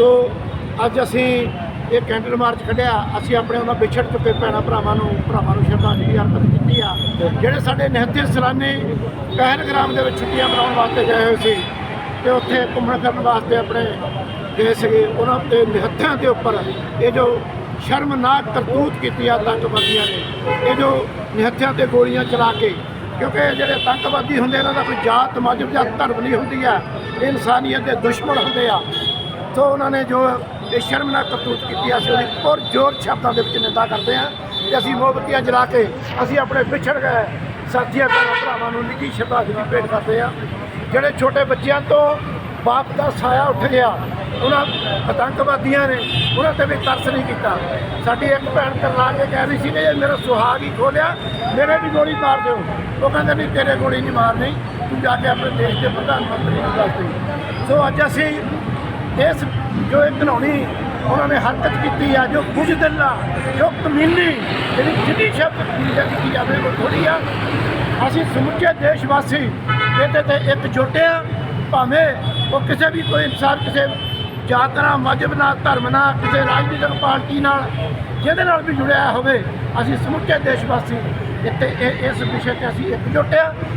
ਸੋ ਅੱਜ ਅਸੀਂ ਇਹ ਕੈਂਡਲ ਮਾਰਚ ਕੱਢਿਆ, ਅਸੀਂ ਆਪਣੇ ਉਹਨਾਂ ਵਿਛੜ ਚੁੱਕੇ ਭੈਣਾਂ ਭਰਾਵਾਂ ਨੂੰ ਭਰਾਵਾਂ ਨੂੰ ਸ਼ਰਧਾਂਜਲੀ ਅਰਪਿਤ ਕੀਤੀ ਆ। ਜਿਹੜੇ ਸਾਡੇ ਨਿਹੱਥੇ ਸਲਾਨੇ ਪਹਿਲਗ੍ਰਾਮ ਦੇ ਵਿੱਚ ਛੁੱਟੀਆਂ ਮਨਾਉਣ ਵਾਸਤੇ ਗਏ ਹੋਏ ਸੀ ਤੇ ਉੱਥੇ ਘੁੰਮਣ ਫਿਰਨ ਵਾਸਤੇ ਆਪਣੇ ਗਏ ਸੀਗੇ, ਉਹਨਾਂ ਤੇ ਨਿਹੱਥਿਆਂ ਦੇ ਉੱਪਰ ਇਹ ਜੋ ਸ਼ਰਮਨਾਕ ਕਰਤੂਤ ਕੀਤੀ ਆ ਆਤੰਕਵਾਦੀਆਂ ਨੇ, ਇਹ ਜੋ ਨਿਹੱਥਿਆਂ ਤੇ ਗੋਲੀਆਂ ਚਲਾ ਕੇ, ਕਿਉਂਕਿ ਜਿਹੜੇ ਆਤੰਕਵਾਦੀ ਹੁੰਦੇ ਇਹਨਾਂ ਦਾ ਕੋਈ ਜਾਤ ਮਜ਼ਹਬ ਜਾਂ ਧਰਮ ਨਹੀਂ ਹੁੰਦੀ ਆ। ਇਨਸਾਨੀਅਤ ਦੇ ਦੁਸ਼ਮਣ ਹੁੰਦੇ ਆ। ਸੋ ਉਹਨਾਂ ਨੇ ਜੋ ਇਹ ਸ਼ਰਮਨਾਕ ਕਰਤੂਤ ਕੀਤੀ ਅਸੀਂ ਉਹਦੀ ਪੁਰ ਜ਼ੋਰ ਸ਼ਬਦਾਂ ਦੇ ਵਿੱਚ ਨਿੰਦਾ ਕਰਦੇ ਹਾਂ ਤੇ ਅਸੀਂ ਮੋਮਬੱਤੀਆਂ ਜਲਾ ਕੇ ਅਸੀਂ ਆਪਣੇ ਵਿਛੜ ਗਏ ਸਾਥੀਆਂ ਭੈਣਾਂ ਭਰਾਵਾਂ ਨੂੰ ਨਿੱਘੀ ਸ਼ਰਧਾਂਜਲੀ ਭੇਟ ਕਰਦੇ ਹਾਂ। ਜਿਹੜੇ ਛੋਟੇ ਬੱਚਿਆਂ ਤੋਂ ਬਾਪ ਦਾ ਸਾਇਆ ਉੱਠ ਗਿਆ, ਉਹਨਾਂ ਆਤੰਕਵਾਦੀਆਂ ਨੇ ਉਹਨਾਂ ਤੇ ਵੀ ਤਰਸ ਨਹੀਂ ਕੀਤਾ। ਸਾਡੀ ਇੱਕ ਭੈਣ ਕਰਲਾ ਕੇ ਕਹਿ ਰਹੀ ਸੀ ਕਿ ਜੇ ਮੇਰਾ ਸੁਹਾਗ ਹੀ ਖੋਲਿਆ, ਮੇਰੇ ਵੀ ਗੋਲੀ ਮਾਰ ਦਿਓ। ਉਹ ਕਹਿੰਦੇ ਨਹੀਂ ਤੇਰੇ ਗੋਲੀ ਨਹੀਂ ਮਾਰਨੀ, ਤੂੰ ਜਾ ਕੇ ਆਪਣੇ ਦੇਸ਼ ਦੇ ਪ੍ਰਧਾਨ ਮੰਤਰੀ ਨੂੰ ਦੱਸ ਦੇ। ਸੋ ਅੱਜ ਅਸੀਂ ਇਸ ਜੋ ਇਹ ਘਿਨਾਉਣੀ ਉਹਨਾਂ ਨੇ ਹਰਕਤ ਕੀਤੀ ਆ, ਜੋ ਬੁਝਦਿਲ ਆ ਜੋ ਕਮੀਨੀ, ਜਿਹੜੀ ਜਿੰਨੀ ਸ਼ਬਦ ਕੀਤੀ ਜਾਵੇ, ਉਹ ਥੋੜੀ ਆ। ਅਸੀਂ ਸਮੁੱਚੇ ਦੇਸ਼ ਵਾਸੀ ਇਹਦੇ ਤੇ ਇੱਕ ਇਕਜੁੱਟ ਆ। ਭਾਵੇਂ ਉਹ ਕਿਸੇ ਵੀ ਕੋਈ ਇਨਸਾਨ ਕਿਸੇ ਜਾਤ ਨਾਲ, ਮਜ਼ਹਬ ਨਾਲ, ਧਰਮ ਨਾਲ, ਕਿਸੇ ਰਾਜਨੀਤਿਕ ਪਾਰਟੀ ਨਾਲ, ਜਿਹਦੇ ਨਾਲ ਵੀ ਜੁੜਿਆ ਹੋਵੇ, ਅਸੀਂ ਸਮੁੱਚੇ ਦੇਸ਼ ਵਾਸੀ ਇੱਥੇ ਇਹ- ਇਸ ਵਿਸ਼ੇ ਤੇ ਅਸੀਂ ਇੱਕ ਇਕਜੁੱਟ ਆ।